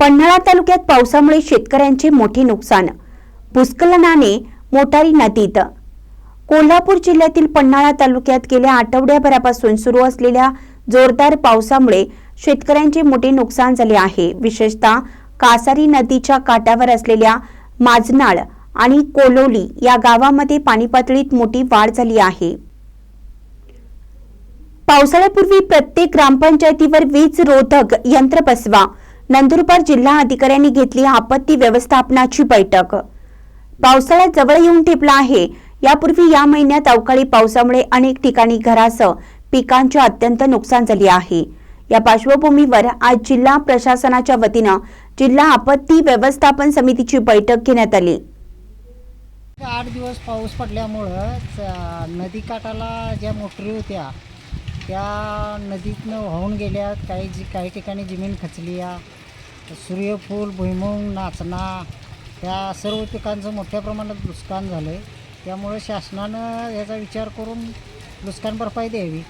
पन्हाळा तालुक्यात पावसामुळे शेतकऱ्यांचे मोठे नुकसान. भूस्खलनाने मोटारी नदीत कोल्हापूर जिल्ह्यातील पन्हाळा तालुक्यात गेल्या आठवड्याभरापासून सुरू असलेल्या जोरदार पावसामुळे शेतकऱ्यांचे मोठे नुकसान झाले आहे. विशेषतः कासारी नदीच्या काठावर असलेल्या माजनाळ आणि कोलोली या गावामध्ये पाणी पातळीत मोठी वाढ झाली आहे. पावसाळ्यापूर्वी प्रत्येक ग्रामपंचायतीवर वीज रोधक यंत्र बसवा नंदुरबार जिल्हा अधिकाऱ्यांनी घेतली आपत्ती व्यवस्थापनाची बैठक. पावसाळ्यात जवळ येऊन ठेपला आहे. यापूर्वी या महिन्यात अवकाळी पावसामुळे अनेक ठिकाणी घरासह पिकांचे अत्यंत नुकसान झाले आहे. या पार्श्वभूमीवर आज जिल्हा प्रशासनाच्या वतीनं जिल्हा आपत्ती व्यवस्थापन समितीची बैठक घेण्यात आली. आठ दिवस पाऊस पडल्यामुळं नदीकाठाला ज्या मोटरी होत्या त्या नदीतनं वाहून गेल्या काही जी काही ठिकाणी जमीन खचली आहे सूर्यफूल भुईमुंग नाचणा ह्या सर्व पिकांचं मोठ्या प्रमाणात नुकसान झालं आहे त्यामुळे शासनानं याचा विचार करून नुकसान भरपाई द्यावी.